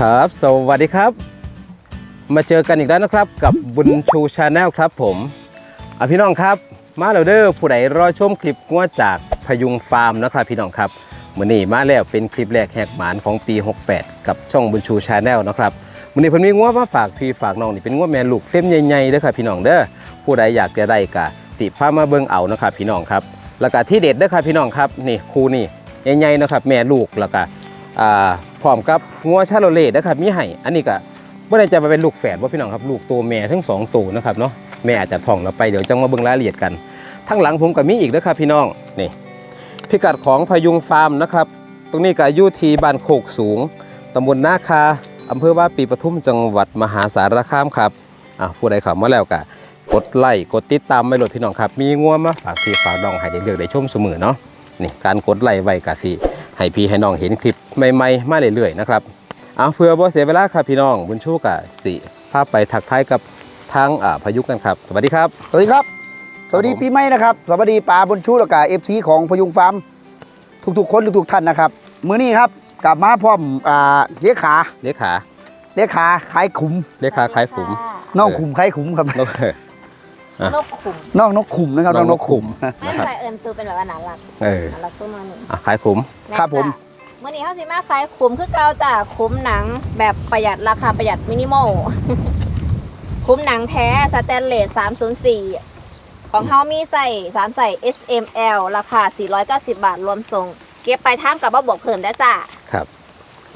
ครับ สวัสดีครับ มาเจอกันอีกแล้วนะครับ กับบุญชูชาแนลครับผมอพี่น้องครับ มาแล้วเด้อผู้ใดรอชมคลิปงวดจากพยุงฟาร์มนะครับพี่น้องครับมื้อนี้มาแล้วเป็นคลิปแรกแหกหมานของปี 68 กับช่องบุญชูชาแนลนะครับมื้อนี้เพิ่นมีงวดมาฝากพี่ฝากน้องนี่เป็นงวดแม่ลูกเฟรมใหญ่ๆเด้อครับพี่น้องเด้อผู้ใดอยากจะได้กะติพามาเบิ่งเอานะครับพี่น้องครับแล้วก็ที่เด็ดเด้อครับพี่น้องครับนี่คู่นี่ใหญ่ๆนะครับแม่ลูกแล้วก็ อ่าพร้อมกับงัวชาโลเล่นะครับมีให้อันนี้ก็บ่ได้จะมาเป็นลูกแฝดว่าพี่น้องครับลูกตัวแม่ทั้งสองตัวนะครับเนาะแม่อาจจะท้องเราไปเดี๋ยวจังมาเบิ่งรายละเอียดกันทั้งหลังผมก็มีอีกนะครับพี่น้องนี่พิกัดของพยุงฟาร์มนะครับ ตรงนี้ก็อยู่ที่บ้านโคกสูงตำบลนาคาอำเภอว่าปีปทุมจังหวัดมหาสารคามครับอะผู้ใดข้ามาแล้วก็กดไลค์กดติดตามไว้โหลดพี่น้องครับ มีงัวมาฝากพี่ฝากน้องให้ได้เลือกได้ชมเสมอเนาะนี่การกดไลค์ไว้ก็สิ ให้พี่ให้น้องเห็นคลิปใหม่ๆมาเรื่อยๆนะครับเอาเพื่อบ่เสียเวลาครับพี่น้องบุญชูกะสิพาไปทักทายกับทางอ่าพายุกันครับ สวัสดีครับ สวัสดีครับ สวัสดีผมปีใหม่นะครับ สวัสดีป่าบนชูแล้วก็เอฟซีของพยุงฟาร์มทุกๆคนทุกๆท่านนะครับมื้อนี้ครับกลับมาพร้อมอ่าเลขาเลขาเลขาขายขุมเลขาขายขุมน้องขุมขายขุมครับ นกอะนกขุมน้องนกขุมนะครับน้องนกขุมไม่นะครับใครเอิญตัวเป็นแบบว่าน่ารักเออ น่ารักตัวมาหนึ่งอะขายขุมครับผม เมื่อนี้เขาสิมาขายขุมคือเกาจากขุมหนังแบบประหยัดราคาประหยัดมินิมอล ขุมหนังแท้สแตนเลส304 ของเขามีใส่สามใส่ S M L ราคา 490 บาทรวมส่ง เก็บไปลายทางกับว่าบวกเพิ่มได้จ้าครับ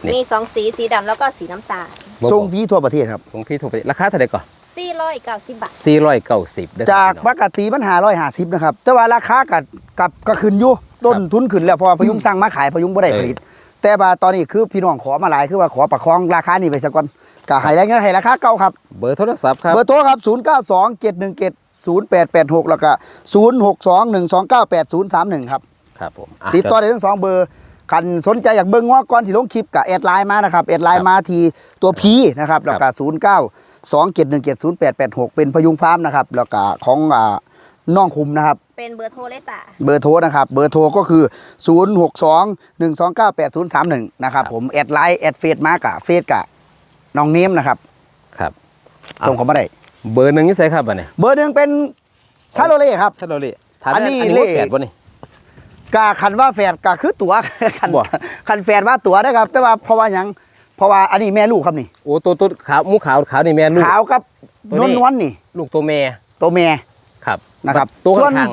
นี่ มีสองสีสีดำแล้วก็สีน้ำตาล ส่งฟรีทั่วประเทศครับของพี่ถูกไปราคาเท่าไหร่ก่อน 490 บาท 490เด้อจากพี่ปน้อง กติมันหาร้อยหาสิบนะครับ แต่ว่าราคากับกับก็ขึ้นอยู่ต้นทุนขึ้นแล้วเพอพยุงสร้างมาขายพยุงบ่ได้ผลิต แต่ว่าตอนนี้คือพี่น้องขอมาหลายคือว่าขอประคองราคานี้ไปซะก่อนก็ให้แรงเงินให้ราคาเก่าครับ เบอร์โทรศัพท์ครับ เบอร์โทรครับ 0 9 2 7 1 7 0 8 8 6 แล้วก็ 0 6 2 1 2 9 8 0 3 1 ครับ ครับผมะติดต่อได้ทั้งสองเบอร์คันสนใจอยากเบิ่งง้อก่อนสิลงคลิปกับแอดไลน์มานะครับแอดไลน์มาทีตัวพีนะครับแล้วก็0 9 2 7 1 7 0 8 8 6 เป็นพยุงฟาร์มนะครับ แล้วก็ของอ่าน้องคุมนะครับ เป็นเบอร์โทรเลยจ้าเบอร์โทรนะครับ เบอร์โทรก็คือ 0 6 2 1 2 9 8 0 3 1 นะครับ ผม แอดไลน์แอดเฟซมากับเฟซกับน้องเนมนะครับ ครับตรงเขามาได้ เบอร์หนึ่งนี่ใส่ครับอันนี้เบอร์หนึ่งเป็นชาโลเล่ครับ ชาโลเล่ถามอันอันนี้นี้เลเลขขแฝดบ่นี่ กาคันว่าแฝดกาคือตัว คันบ่ คันแฝดว่าตัวนะครับ แต่ว่าเพราะว่าหยัง เพราะว่าอันนี้แม่ลูกครับนี่โอ้ตัวตัวขาวหมูขาวขาวนี่แม่ลูก ขาวกับตัวนนี้วลนวลนี่ ลูกตัวแม่ตัวแม่ ครับนะครับตัวส่วน ข้าง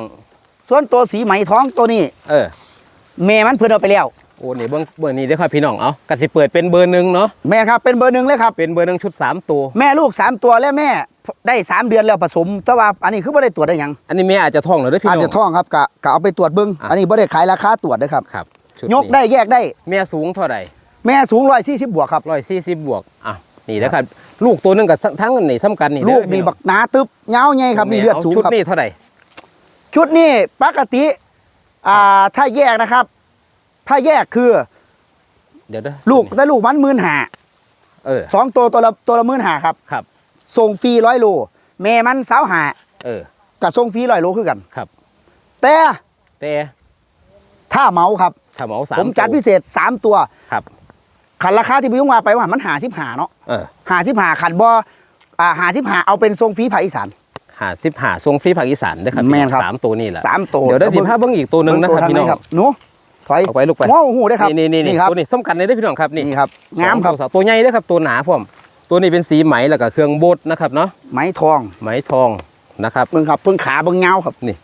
ส่วนตัวสีไหมท้องตัวนี้ๆเออแม่มันเพิ่นเอาไปแล้ว โอ้นี่เบิ้งเบอร์นี้เด้อครับพี่น้องเอากสิเปิดเป็นเบอร์หนึ่งเนาะแม่ครับเป็นเบอร์หนึ่งเลยครับ เป็นเบอร์หนึ่งชุด3ตัว แม่ลูกสามตัวและแม่ได้สามเดือนแล้วผสม แต่ว่าอันนี้คือไม่ได้ตรวจได้หยังอันนี้แม่อาจจะท้องเหรอเด้อพี่น้อาอจงจะท้องครับกะกะเอาไปตรวจเบิ้งอะ อันนี้ไม่ได้ขายราคาตรวจนะครับ ครับชุยกได้แยกได้ แม่สูงเท่าไหร่ แม่สูงร้อยสี่สิบบวกครับ ร้อยสี่สิบบวกอะนี่นะครับลูกตัวหนึงกับทั้งกันนี่ซ้ำกันนี่ลูกนี่บักหนาตึบเงาใหญ่ครับมีเลือดสูงชุดครับ นี่เท่าไหร่ชุดนี้ปกติอ่าถ้าแยกนะครับ ถ้าแยกคือเดี๋ยวเด้อลูกได้ลูกมันหมื่นหาเออสองตัวตัวละตัวละหมื่นหาครับครับ ส่งฟรีร้อยโลแม่มันสาวหาเออกับส่งฟรีร้อยโลคือกัน ครับ แต่แต่ถ้าเหมาครับถ้าเหมาสามผมจัดตัวพิเศษ3ตัว ครับ ขันราคาที่พี่ยุ่งว่าไปว่ามันหาสิบหาเนาะเออหาสิบหาขันบ่อ่าหาสิบหาเอาเป็นทรงฟรีภาคอีสาน หาสิบหาทรงฟรีภาคอีสานเด้อครับแม่นครับ สามตัวนี่แหละสามตัวเดี๋ยวได้สิบห้าเบิ้งอีกตัวหนึ่งนะครับเบิ่พี่น้องทาไหหนูถอยเอาไปลูกไป ง้อหูได้ครับนี่นี่นี่ครับตัวนี้ส้มกันเลยได้อพี่น้องครับนี่นี่ครับงามครับสองตัวตัวใหญ่เด้อครับตัวหนาพร้อมตัวนี้เป็นสีไหมแล้วก็เครื่องบดนะครับเนาะไม้ทองไหมทองนะครับเบิ่งครับเพิ่งขาเบิ่งเงาครับ นี่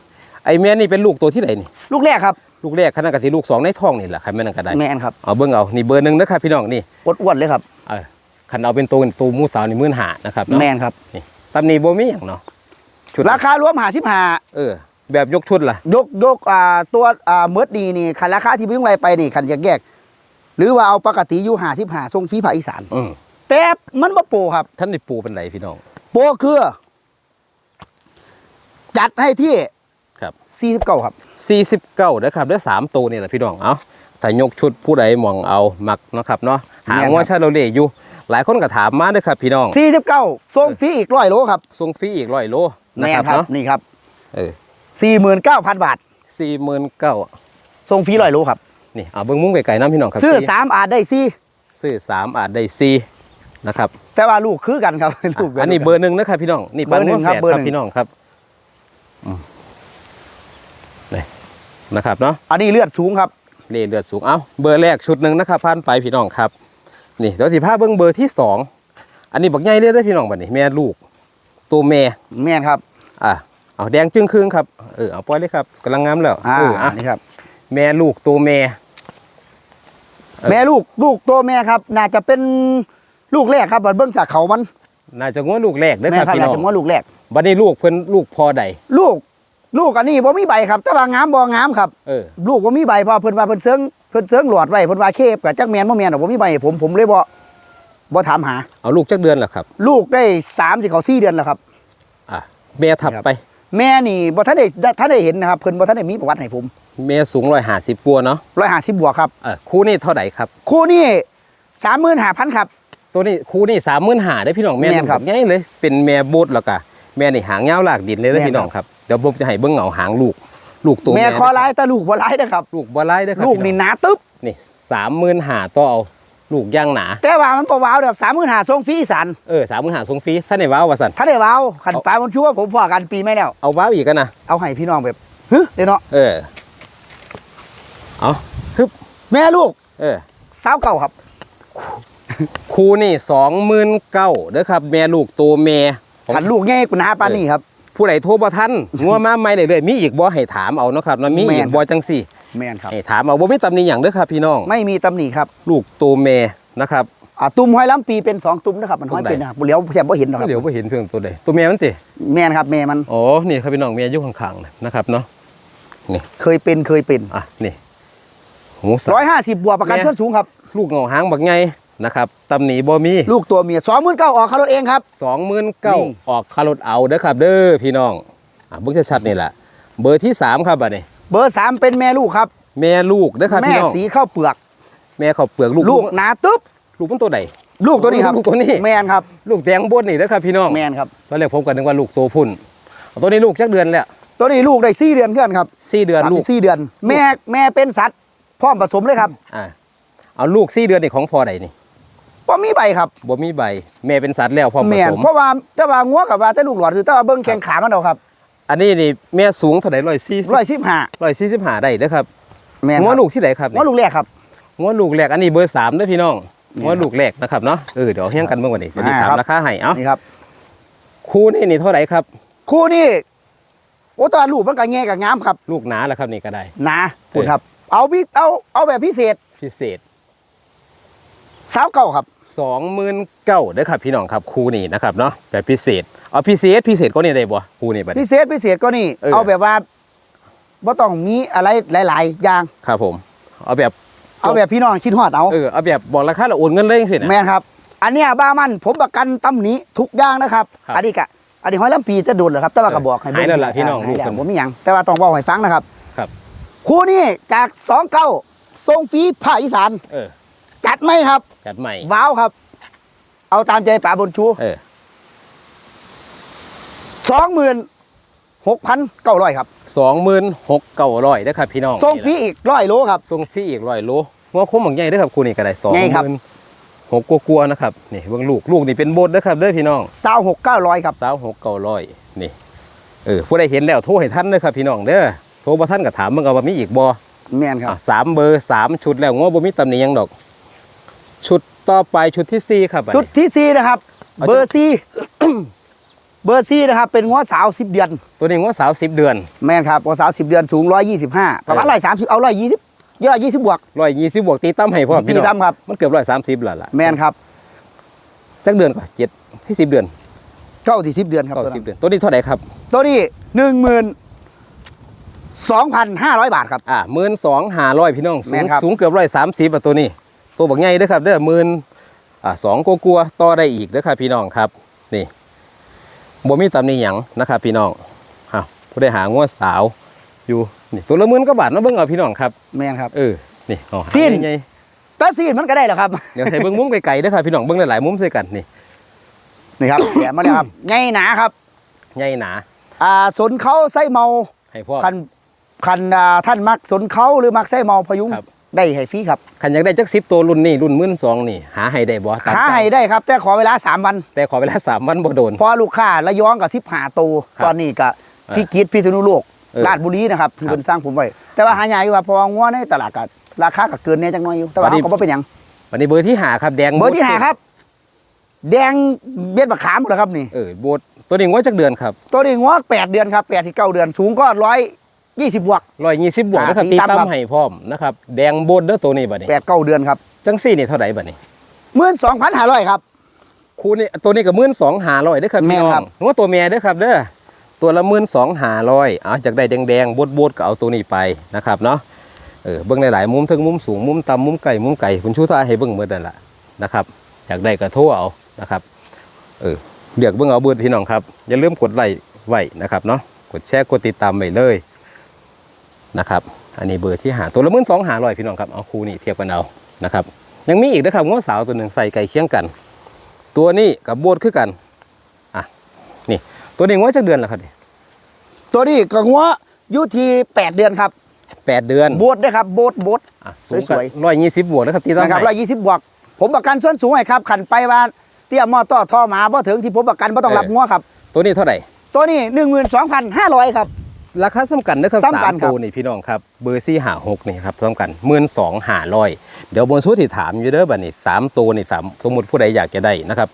ไอแม่นี่เป็นลูกตัวที่ไหนนี่ลูกแรกครับ ลูกแรกขนาดกับที่ลูกสองในท้องนี่แหละใครแม่นั่นก็ได้แม่นครับเอาเบิ้งเอานี่เบอร์หนึ่งนะครับพี่น้องนี่อ้วนๆเลยครับเออคันเอาเป็นตัวตัวมูสาวนี่มื่นหานะครับเนาะแม่นครับนี่ตำหนีโบมีอย่างเนาะชุดราคารวมหาสิบหาเออ แบบยกชุดล่ะยกยกอ่าตัวอ่าเมิดดีนี่คันราคาที่พี่ยุ่งไรไปนี่คันแยกแยกหรือว่าเอาปกติอยู่หาสิบหาทรงฟรีภาคอีสานอืมแต่มันบ่โปรครับ ท่านได้ปูเป็นไรพี่น้องโปรคือ จัดให้ที่ ครับ49ครับ49นะครับเด้อสามตัวนี่แหละพี่น้องเอาถ้ายกชุดผู้ใดมองเอามักเนาะครับเนาะหาแม่นครับว่าชาโรเล่อยู่ หลายคนก็ถามมาเด้อครับพี่น้อง49ส่งฟรีอีกร้อยโลครับส่งฟรีอีกร้อยโลนะแม่ครับนครับเนาะนี่ครับเออ49,000บาทสี่หมื่นเก้าส่งฟรีร้อยโลครับนี่เอาเบิ้งมุ้งไก่ๆน้ำพี่น้องครับซื้อสี่3อาจได้ซื้อสามอาจได้สี่นะครับ แต่ว่าลูกคือกันครับลูกอันนี้เบอร์หนึ่งนะครับพี่น้องนี่เบอร์หนึ่งครับปัเบอร์แฝหดนึ่งพี่น้องครับนี่ นะครับเนาะอันนี้เลือดสูงครับนี่เลือดสูงเอ้าเบอร์แรกชุดหนึ่งนะครับผ่านไปพี่น้องครับนี่เดี๋ยวสิพาเบิ้งเบอร์ที่สองอันนี้บักใหญ่เลยเด้อพี่น้องบัดนี้แม่ลูก ตัวแม่แม่นครับอะเอาแดงจึงครึ่งครับเออเอาปล่อยเลยครับกำลังงามแล้วอ่าเอออะนี่ครับ แม่ลูกตัวแม่เออแม่ลูกลูกตัวแม่ครับ น่าจะเป็นลูกแรกครับบัดเบิ้งจากเขามันน่าจะง้วลูกแรกเด้อแม่ครับครับพี่น่าน้องจะว่าลูกแรกบัดนี้ลูกเพิ่นลูกพอใดลูก ลูกอันนี้บ่มีใบครับแต่ว่างามบ่งามครับเออลูกบ่มีใบเพราะเพิ่นว่าเพิ่นเซิงเพิ่นเซิงหลอดไว้เพิ่นว่าเคบกับจักแมนบ่แมนดอกบ่มีใบให้ผมผมเลยบ่บ่ถามหา เอาลูกจักเดือนเหรอครับ ลูกได้3สิเขา4เดือนแล้วครับ อะแม่ทับครับ ไป แม่นี่บ่ทันได้ท่านได้เห็นนะครับเพิ่นบ่ทันได้มีประวัติให้ผมแม่สูงร้อยห้าสิบฟัวเนาะ150บวกครับ เออคู่นี้เท่าไหร่ครับ คู่นี้35,000ครับ ตัวนี้คู่นี้สามหมื่นหาได้อพี่น้องแม่แม่นครับ ง่ายเลย เป็นแม่โบดแล้วก็แม่นี่หางยาวลากดินเลยเด้อแม่นพี่น้องครับ เดี๋ยวผมจะให้เบิ้งเหงาหางลูก ลูกตัวแม่คอร้ายแต่ลูกบ่ร้ายนะครับ ลูกบ่ไล่เด้อครับลูกนี่หนาตึ๊บนี่สามหมื่นหาต่อเอาลูกย่างหนา แต่ว่ามันบ่ว้าวแบบ35,000ส่งฟรีอีสันเออสามหมื่นหาทรงฟรีท่านไหนว้าววะสันถ้าได้ว้าวคันเอาปลามันชั่วผมพอกันปีไม่แล้วเอาว้าวอีกกันนะเอาให้พี่น้องแบบฮึเด้เนาะเออเอาฮึบแม่ลูก เออสาวเก่าครับคู่นี่สองหมื่นเก้าเด้อครับ แม่ลูกตัวแม่ผมขันลูกแง่กุนาปานนี่ครับ ผู้ใดโทรบ่ทันงัวมาไม่เลยเลยมีอีกบ่ให้ถามเอาเนาะครับเนาะมีแม่อีนกบ่จังสี่แม่นครับให้ถามเอาบ่มีตำหนิหยังเด้อครับพี่น้อง ไม่มีตำหนิครับ ลูกตัวแม่นะครับอ่าตุ้มห้อยล้ำปีเป็นสองตุ้มนะครับมันห้อยตุ้มไหนเป็นนะครับเหลียวแทบบ่เห็นหรอกครับเดี๋ยวบ่เห็นเพิ่งตัวใดตัวแม่มันติแม่นครับแม่มันอ๋อนี่ครับพี่น้องแม่อยู่ข้างๆนะครับเนาะเคยเป็นเคยเป็นอะนี่หูสับร้อยห้าสิบบวกประกันแม่เครื่องสูงครับ ลูกเงาหางบักไง นะครับตำหนิบ่มีลูกตัวเมียสองหมื่นเก้าออกค่ารถเองครับ สองหมื่นเก้านี่ ออกคารถเอาเด้อครับ เด้อพี่น้องอะเบิ่งชัดๆนี่แหละเบอร์ที่สามครับบัดนี้เบอร์สามเป็นแม่ลูกครับ แม่ลูกเด้อครับแม่พี่น้องสีข้าวเปลือก แม่เขาวเปลือกลูกลูกหนาตึ๊บลูกมันตัวใด ลูกตัวนี้ครับลูกตัวนี้ แม่นครับลูกแดงบดนี่เด้อครับพี่น้องแม่นครับ ตอนแรกผมก็นึกว่าลูกตัวพุ่นเอาตัวนี้ลูกจักเดือนแล้วตัวนี้ลูกได้สี่เดือนเพื่อนครับสี่เดือนสามลูถึกงสี่เดือน แม่แม่เป็นสัตว์พร้อมผสมเลยครับ อ่าเอาลูกสี่เดือนนี่ของพอใดนี่ ว่ามีใบครับบ่มีใบ แม่เป็นสัตว์แล้วพร้อมผแม่นสมเพราะว่าแต่ว่างัวกับว่าแต่ลูกหลอดคือแต่ว่าเบิ้งแข้งขามันเอาครับอันนี้นี่แม่สูงเท่าไหร่ร้อยสี่ร้อยสิบห้าร้อยสี่สิบห้าได้เด้อครับแม่นงัวครับลูกที่ไหนครับงัวลูกแรกครับ งัวลูกแรกอันนี้เบอร์สามเด้อพี่น้องนี่งัวลูกแรกนะครับเนาะเออเดี๋ยวเฮี้ยงกันเมื่อวันนี้เดี๋ยวนี้อ่าถามครับ ราคาให้เอ้านี่ครับ คู่นี่นี่เท่าไหร่ครับ คู่นี้โอ้ตอนลูกมันก็แง่กับงามครับลูกหนาแล้วครับนี่ก็ได้ หนาพูดครับ เอาพิเอาเอาแบบพิเศษพิเศษสาวเก่าครับ สองหมื่นเก้าเด้อครับพี่น้องครับคู่นี้นะครับเนาะแบบพิเศษเอาพิเศษพิเศษก็นี่ได้บ่คู่นี้บัดพินี้เศษพิเศษก็นี่ เออ เอาแบบว่าบ่ต้องมีอะไรหลาย ๆ อย่าง ครับผม เอาแบบเอาแบบพี่น้องคิดฮอดเอา เออเอาแบบบอกราคาแล้วโอนเงินเลยสินะ แม่นครับ อันเนี้ยบ้ามันผมประกันตำหนี้ทุกอย่างนะครับ ครับอันนี้กะอันนี้ห้อยลำปีจะโดนเหรอครับ แต่ว่าก็บอกให้หายแล้วล่ะพี่น้องหายแล้วลูกเพิ่นผมมีหยังแต่ว่าต้องบอกให้ฟังนะครับครับ คู่นี้จากสองเก้าทรงฟรีภาคอีสาน เออ จัดไหมครับ จัดใหม่ ว้าวครับ เอาตามใจป๋าบนชูเออสองหมื่นหกพันเก้าร้อยครับสองหมื่นหกเก้าร้อยเด้อครับพี่น้องส่งฟรีอีกร้อยโลครับส่งฟรีอีกร้อยโลหัวคมบางใหญ่เด้อครับคู่นี้ก็ได้สองใหญ่หครับมื่นหกกลัวาๆนะครับนี่เบิ่งลูกลูกนี่เป็นโบดเด้อครับเด้อพี่น้องสาวหกเก้าร้อยครับสาวหกเก้าร้อยนี่เออผู้ใดเห็นแล้วโทรให้ท่านเด้อครับพี่น้องเด้อโทรบ่ท่านก็ถามมึงเอาว่ามีอีกบ่แม่นครับอะสามเบอร์สามชุดแล้วง้อบ่มีตำหนิหยังดอก ชุดต่อไปชุดที่สี่ครับอันนี้ชุดที่สี่นะครับ เอาเบอร์ซีเบอร์ซีนะครับ เป็นง้อสาวสิบเดือน ตัวนี้ง้อสาวสิบเดือน แม่นครับง้อสาวสิบเดือนสูงร้อยยี่สิบห้าประมาณเออร้อยสามสิบเอาร้อยยี่สิบเยอะยี่สิบบวก ร้อยยี่สิบบวกตีตั้มให้พ่อพี่น้องตีตั้มครับ มันเกือบร้อยสามสิบแล้วล่ะแม่นครับจักเดือนก่อนเจ็ดที่สิบเดือนเก้าที่สิบเดือนครับเก้าตัวสิบนั้นเดือน ตัวนี้เท่าไหร่ครับตัวนี้หนึ่งหมื่นสองพันห้าร้อยบาทครับ อ่าหมื่นสองห้าร้อยพี่น้องสูแม่งนครับ สูงเกือบร้อยสามสิบอะตัวนี้ ตัวบักใหญ่เด้อครับเด้อหมื่นอ่าสองกลัวๆต่อได้อีกเด้อครับพี่น้องครับนี่บ่มีตำหนิหยังนะครับพี่น้องอ้าวผู้ได้หาง้อสาวอยู่นี่ตัวละหมื่นก็บาทเนาะเบิ่งเอาพี่น้องครับแม่นครับ เออนี่อ๋อสิ้นใหญ่แต่ซีนมันก็ได้เหรอครับๆเดี๋ยวใส่เบิ้งมุมไกลๆเด้อครับพี่น้องเบิ้งหลายๆมุมใส่กันนี่นี่ครับ แกะมาเลยครับไงหนาครับ ใหญ่หนาอ่าสนเขาไส้เมาให้พ่อ คันคันอ่าท่านมักสนเขาหรือมักไส้เมาพยุงครับ ได้ให้ฟรีครับคันอยากได้จักสิบตัวรุ่นนี้รุ่นมื่นสองนี่ หาให้ได้บ่ตามขาสั่งให้ได้ครับ แต่ขอเวลา 3 วันแต่ขอเวลาสามวันบ่โดน เพอลูกค้าระยองกับสิบหาตัวครับตอนนี้ก็เออพี่กีดพี่ธนุโลกเออราชบุรีนะครับที่ครับเป็นสร้างผมไว้แต่ว่าหายากอยู่ว่าเพองัวในตลาดก็ราคาก็เกินแน่จังน้อยอยู่แต่ว่าวันนี้ เขาก็บ่เป็นหยังวันนี้เบอร์ที่หาครับแดงเบอร์ที่หาครับ แดงเบ็ดบักขามหมดแล้วครับนี่ เออโบดตัวนี้ว่าจักเดือนครับ ตัวนี้งัวแปดเดือนครับแปดที่เก้าเดือน สูงก็ร้อ ยยี่สิบบวก ร้อยยี่สิบบวกอ่านะครับตีตีตามตั้ครัมบให้พร้อมนะครับแดงโบดเด้อตัวนี้บัดนี้แปดเก้าเดือนครับจังซี่นี่เท่าไหร่บัดนี้หมื่นสองพันห้าร้อยครับ คู่นี้ตัวนี้ก็มื่นสองหาร้อยเด้อครับแม่พี่นน้อครังบว่าตัวแม่เด้อครับเด้อตัวละมื่นสองหาร้อยอะจากได้แดงๆโบดโบดก็เอาตัวนี้ไปนะครับเนาะเออเบิ่งหลายๆมุมทั้งมุมสูงมุมต่ำมุมไกลมุมไกลคุณชูทายให้เบิ่งหมดนั่นล่ะนะครับอยากได้ก็โทรเอานะครับเออเลือกเบิ่งเอาเบิดพี่น้องครับอย่าลืมกดไลค์ไว้นะครับเนาะกดแชร์กดติดตามไว้เลย นะครับ อันนี้เบอร์ที่หาตัวละมื่นสองหาร้อยพี่น้องครับเอาคู่นี้เทียบกันเอานะครับ ยังมีอีกนะครับง้อสาวตัวหนึ่งใส่ไก่เคียงกัน ตัวนี้กับโบดคือกันอะนี่ตัวนี้ว่าจะเดือนแล้วครับนี่ตัวนี้ก็งัวอยู่ที่แปดเดือนครับแปดเดือนโบดด้วยครับโบดโบดอะสูงสวยๆร้อยยี่สิบบวกนะครับตีต้องนะครับร้อยยี่สิบบวก ผมประกันส่วนสูงให้ครับขันไปว่าเตี้ยมอต้อท่อหมาบ่ถึงที่ผมประกันบ่ต้องรับงัวครับ ตัวนี้เท่าไหร่ตัวนี้หนึ่งหมื่นสองพันห้าร้อยครับ ราคาสำคัญนะครับสำคัญสามครับตัวนี่พี่น้องครับเบอร์ซี่หาหกนี่ครับสำคัญหมื่นสองหาร้อยเดี๋ยวบนชุดที่ถามอยู่เด้อบัดนี้สามตัวนี่สามสมมติผู้ใดอยากจะได้นะครับ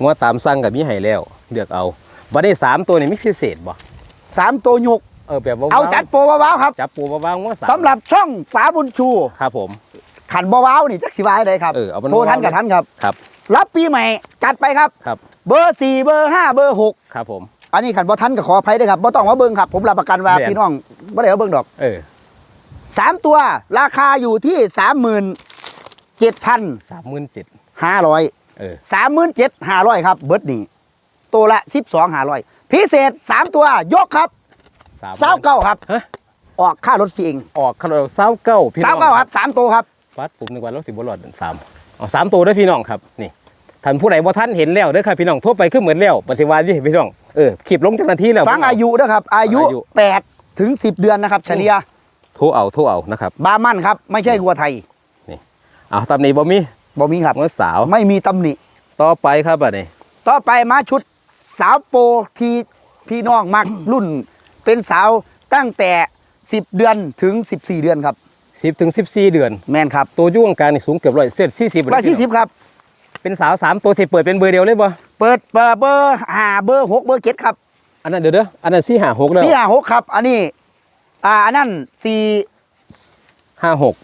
งัวตามสั่งกับมีให้แล้วเลือกเอาบัดนี้สามตัวนี่มีพิเศษบ่สามตัวยกเออแบบว่าเอาจัดโปรว้าวๆครับจับปูว้าวๆงัวสามสำหรับช่องฝาบุญชูครับผมขันบ่ว้าวนี่จักสิวายเลยครับเออเอามันโทรทันว้าวกับทันครับครับ รับปีใหม่จัดไปครับครับ เบอร์สี่เบอร์ห้าเบอร์หกครับผม อันนี้ขันบ่ทันก็ขออภัยด้วยครับบ่ต้องมาเบิ่งครับ ผมรับประกันว่าแม่น พี่น้องบ่ได้เอาเบิ่งดอกเออสามตัว ราคาอยู่ที่สามหมื่นเจ็ดพันสามหมื่นเจ็ดห้าร้อย เออ สามหมื่นเจ็ดห้าร้อยครับ เบิร์ดนี่ตัวละสิบสองห้าร้อยพิเศษสามตัวยกครับสามเศร้าเก้าครับ ฮะ ออกค่ารถฟรีเองออกคาราเศร้าเก้าพี่น้เศร้าองเก้าครับสามตัวครับวัดปุ่มหนึ่งวันรถสิบรอดสามเอาสามตัวเด้วยพี่น้องครับ นี่ ท่านผู้ใดบ่ท่านเห็นแล้วเด้อครับพี่น้องทั่วไปคือเหมือนแล้วปฏิวัติพี่น้องเออขีบลงจากนาทีแล้วฟังอายุนะครับ อายุอายุแปดถึงสิบเดือนนะครับเฉลี่ยโทรเอาโทรเอานะครับบามั่นครับไม่ใช่วัวไทยเอาตามนี้บ่มีบ่มีครับงวสาวไม่มีตำหนิต่อไปครับบัดนี้ต่อไปมาชุดสาวโปรที่พี่น้องมักรุ่น เป็นสาวตั้งแต่ 10 เดือนถึง 14 เดือนครับสิบถึงสิบสี่เดือน แมนครับ ตัวยุ่งกลางนี่สูงเกือบร้อยเศษสี่สิบร้อยสี่สิบครับ เป็นสาวสามตัวที่เปิดเป็นเบอร์เดียวเลยบ่เปิดเบอร์เบอร์ห้าเบอร์หกเบอร์เจ็ดครับอันนั้นเดี๋ยวเด้ออันนั้นสี่ห้าหกแล้วสี่ห้าหกครับ อันนี้ อ่าอันนั้นสี่ห้าหก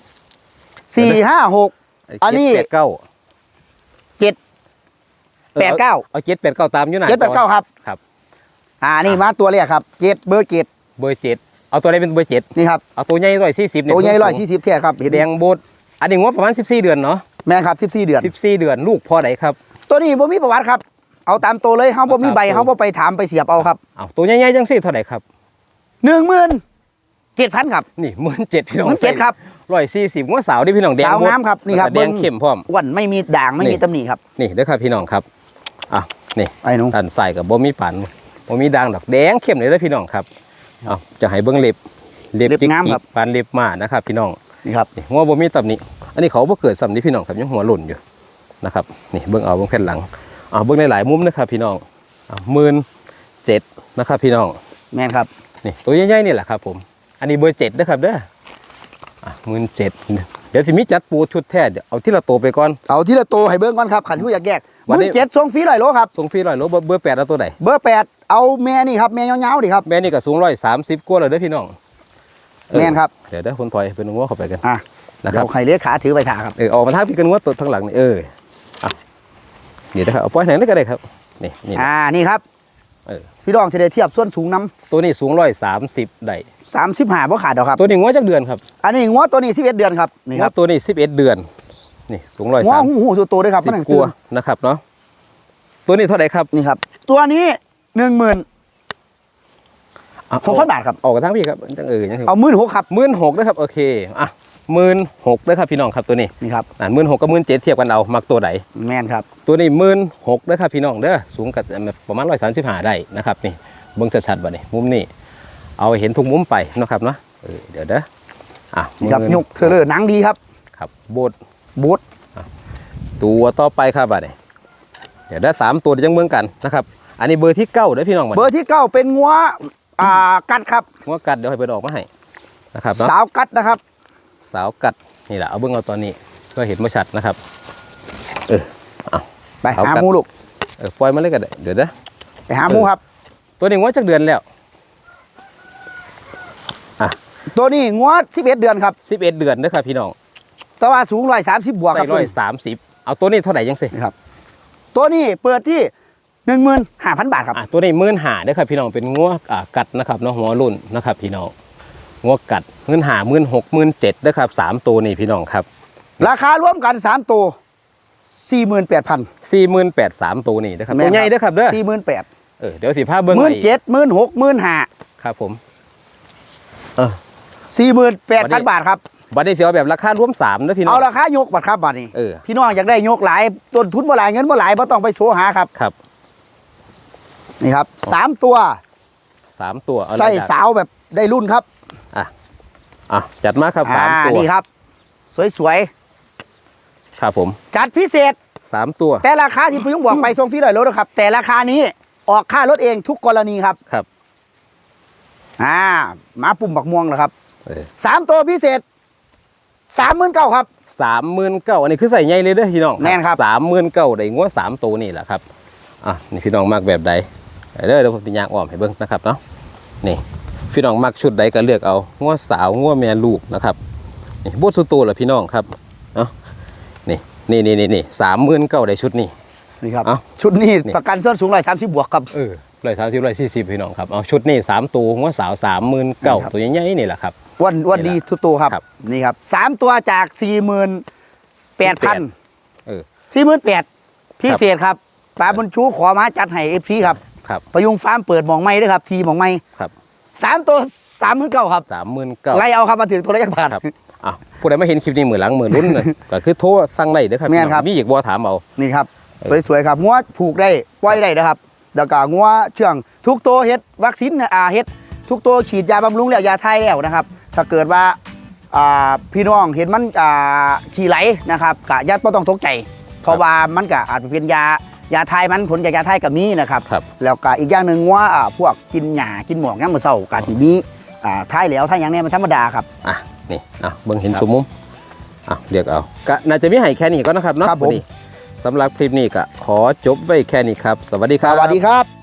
สี่ห้าหกอันนี้เจ็ดแปดเก้าเจ็ดออแปดเก้าเอาเจ็ดแปดเก้าตามอยู่หน้าเจ็ดแปดเก้าครับครับ อ่านี่มาตัวแรกครับเจ็ดเบอร์เจ็ดเบอร์เจ็ดเอาตัวใดเป็นเบอร์เจ็ดนี่ครับเอาตัวใหญ่ร้อยสี่สิบตัวใหญ่ร้อยสี่สิบเท่ครับเห็นแดงโบดอันนี้งบประมาณ14เดือนเนาะ แม่นครับสิบสี่เดือน 14 เดือนลูกพ่อไหนครับ ตัวนี้บ่มีประวัติครับ เอาตามตัวเลยเฮาบ่มีใบเอาตามตัวเฮาบ่ไปถามไปเสียบเอาครับเอาตัวใหญ่ๆจังสี่เท่าไหร่ครับหนึ่งหมื่นเจ็ดพันครับนี่หมื่นเจ็ดพี่น้อง17,000ครับร้อยสี่สิบงวดสาวที่พี่น้องแดงสาวโดงามครับนี่ครับแล้วก็แดงเบิ่งเข้มพร้อมอ้วนไม่มีด่างไม่นี่มีตำหนิครับนี่เด้อครับพี่น้องครับอะนี่ไอ้หนูด้านใส่กับบ่มีปันบ่มีด่างดอกแดงเข้มเลยเด้อพี่น้องครับเอาจะให้เบิ่งเล็บเล็บเล็บจิกงามครับๆปานเล็บมานะครับพี่น้อง นี่ครับนี่หัวบ่มีตำหนิอันนี้เขาบ่เกิดสำนี้พี่น้องครับยังหัวหล่นอยู่นะครับนี่เบิ่งเอาเบิ่งแผ่นหลังเอาเบิ่งในหลายมุมนะครับพี่น้องอะหมื่นเจ็ดนะครับพี่น้องแม่นครับนี่ตัวใหญ่ๆนี่แหละครับผม อันนี้เบอร์เจ็ดนะครับเด้ออะหมื่นเจ็ดเดี๋ยวสิมีจัดปูชุดแท้เดี๋ยวเอาที่ละตัวไปก่อน เอาทีละโตวให้เบิ่งก่อนครับขันผู้อยากแยกหวันนี้มื่นเจ็ดส่งฟรีร้อยโลครับส่งฟรีร้อยโลเบอร์เบอร์แปดเอาตัวไหนเบอร์แปดเอาแม่นี่ครับแม่ยาวๆดิครับแม่นี่ก็สูงร้อยสามสิบกว่าเลยเด้อพี่น้องเออ แม่นครับเดี๋ยวเด้อคนถอยเป็นงัวเข้าไปกันอะนะครับเดี๋ยวใครเลี้ยขาถือไปถาครับเออออกมาทางพี่กันงัวตัวทางหลังนี่เอออะเดี๋ยวนะครับเอาปล่อยไหนได้ก็ได้ครับนี่นี่อ่านี่ครับเออพี่น้องจะได้เทียบส่วนสูงน้ตัวนี้สูงร้อยสามสิบได้ำสามสิบห้าบ่ขาดดอกครับ ตัวนี้งัวจักเดือนครับ อันนี้งัวตัวนี้สิบเอ็ดเดือนครับนี่งัควรับตัวนี้สิบเอ็ดเดือน นี่สูงร้อยงัวสามหูหูตัวโตด้วยครับสิบมันหนังกตื่ว่านนะครับเนาะตัวนี้เท่าไหร่ครับนี่ครับ ตัวนี้หนึ่งหมื่นอะ หกพันบาทครับออกกันทั้งพี่ครับจังเออยังเอาหมื่นหกครับหมื่นหกนะครับโอเคอะหมื่นหกนะครับพี่น้องครับตัวนี้นี่ครับอ่าหมื่นหกกับหมื่นเจ็ดเทียบกันเอามักตัวไหนแม่นครับ ตัวนี้หมื่นหกนะครับพี่น้องเด้อสูงกับประมาณร้อยสามสิบห้าได้นะครับนี่เบิ้งชัดๆบ่นี่มุมนี้เอาให้เห็นทุกมุมไปเนาะครับเนาะเออเดี๋ยวเด้ออะนี่ครับหมื่นยกเธอเลยหนังดีครับครับโบดบูทตัวต่อไปครับบัดนี้เดี๋ยวได้สามตัวเดี๋ยวจังเบิ่งกันนะครับ อันนี้เบอร์ที่เก้าเด้อพี่น้องบัดเบอร์ที่เก้าเป็นงัว อ่ากัดครับหัวกัดเดี๋ยวให้เปิดออกมาให้นะครับเนาะสาวกัดนะครับ สาวกัดนี่แหละเอาเบิ่งเอาตอนนี้ก็เห็นบ่ชัดนะครับไปสาวกัหาดหมูลูกเออปล่อยมาเลยก็ได้เดี๋ยวนะไปหาหมูครับ ตัวนี้หัวจักเดือนแล้วตัวนี้งัว11เดือนครับ11เดือนเด้อครับพี่น้องแต่ว่าสูง130บวกคใส่รับร้ตัวอยนี้สามสิบเอาตัวนี้เท่าไหร่ยังสิครับ ตัวนี้เปิดที่ 15,000บาทครับอะตัวนี้มื่นหาเด้อครับพี่น้องเป็นงัวอ่ากัดนะครับเนาะหัวรุ่นนะครับพี่น้องงัวกัดเงินหามื่นหกมื่นเจ็ดเด้อครับสามตัวนี่พี่น้องครับราคารวมกัน3ตัว48,000สี่หมื่นแปดสามตัวนี่เด้อครับแม่นตัวใหญ่เด้อครับเด้อ48,000เออเดี๋ยวสิพาเบิ้งหมื่นไอ้เจ็ดหมื่นหกหมื่นห้าครับผมสี่หมื่นแปดวันพันนี้บาทครับบัดนี้เสียวแบบราคารวมสามเด้อพี่น้อง เอาราคายกบัตรครับบัตรนี้เออพี่น้องอยากได้ยกหลายต้นทุนบ่หลายเงินบ่หลายบ่ต้องไปโซหาครับครับ นี่ครับสามตัวสามตัวเอาใส่ละจ้ะสาวแบบได้รุ่นครับอะจัดมาครับสามอ่ตัวนี่ครับ สวยครับผมๆจัดพิเศษสามตัว แต่ราคาที่พี่ยุงบอกไปส่งฟรีเลยรถนะครับ แต่ราคานี้ออกค่ารถเองทุกกรณีครับครับอ่าหมาปุ่มบักม่วงนะครับเออสามตัวพิเศษสามหมื่นเก้าครับสามหมื่นเก้าอันนี้คือใส่ใหญ่เลยเด้อพี่น้องแม่นครับสามหมื่นเก้าได้งัวสามตัวนี่แหละครับอะนี่พี่น้องมักแบบใด เด้อเดี๋ยวผมจะยางอ้อมให้เบิ่งนะครับเนาะนี่พี่น้องมักชุดใดก็เลือกเอางัวสาวงัวแม่ลูกนะครับนี่บดสุดตัวละพี่น้องครับเนาะนี่นี่นี่นี่นี่สามหมื่นเก้าได้ชุดนี้นี่ครับเอ้าชุดนี้นี่ประกันส่วนสูงร้อยสามสิบบวกครับเออร้อยสามสิบร้อยสี่สิบพี่น้องครับเอาชุดนี้สามตัวงัวสาวสามหมื่นเก้าครับตัวใหญ่ๆนี่แหละครับวันวันนี่ดีแหละทุกตัวครับครับนี่ครับสามตัวจากสี่หมื่นแปดพันเออสี่หมื่นแปดพิเศษครับปลาบนชูขอมาจัดให้เอฟซีครับ ครับประยุงฟาร์มเปิดหมองไม้ด้วยครับ ทีหมองไม้ครับสามตัวสามหมื่นเก้าครับสามหมื่นเก้าไล่เอาครับมาถึงตัวละยักบาทครับอะผู้ใดไม่เห็นคลิปนี้มือหลังมือรุ่นน่ะก็คือโทรสั่งได้เด้อครับแม่นครับ มีอีกบ่ถามเอานี่ครับ สวยๆครับงัวผูกได้ปล่อยได้นะครับแล้วก็งัวเชื่องทุกตัวเฮ็ดวัคซีนอ่าเฮ็ดทุกตัวฉีดยาบำรุงแล้วยาไทยแล้วนะครับ ถ้าเกิดว่าอ่าพี่น้องเห็นมันอ่าขี่ไหลนะครับกะยัดไม่ต้องตกใจเพราะว่ามันก็อาจจะเป็นยา ยาไทยมันผลจากยาไทยกับมีนะครับครับ แล้วก็อีกอย่างหนึ่งว่าอ่าพวกกินหญ้ากินหมอกน้ำมือเศร้ากาสิมีอ่าท้ายแล้วท้ายหยังเนี่ยมันธรรมดาครับอะนี่อะเบิ่งเห็นครับสมมุมอะเรียกเอาก็น่าจะมีให้แค่นี้ก็นะครับเนาะครับผมวันนี้สำหรับคลิปนี้ก็ขอจบไว้แค่นี้ครับ สวัสดีครับ สวัสดีครับ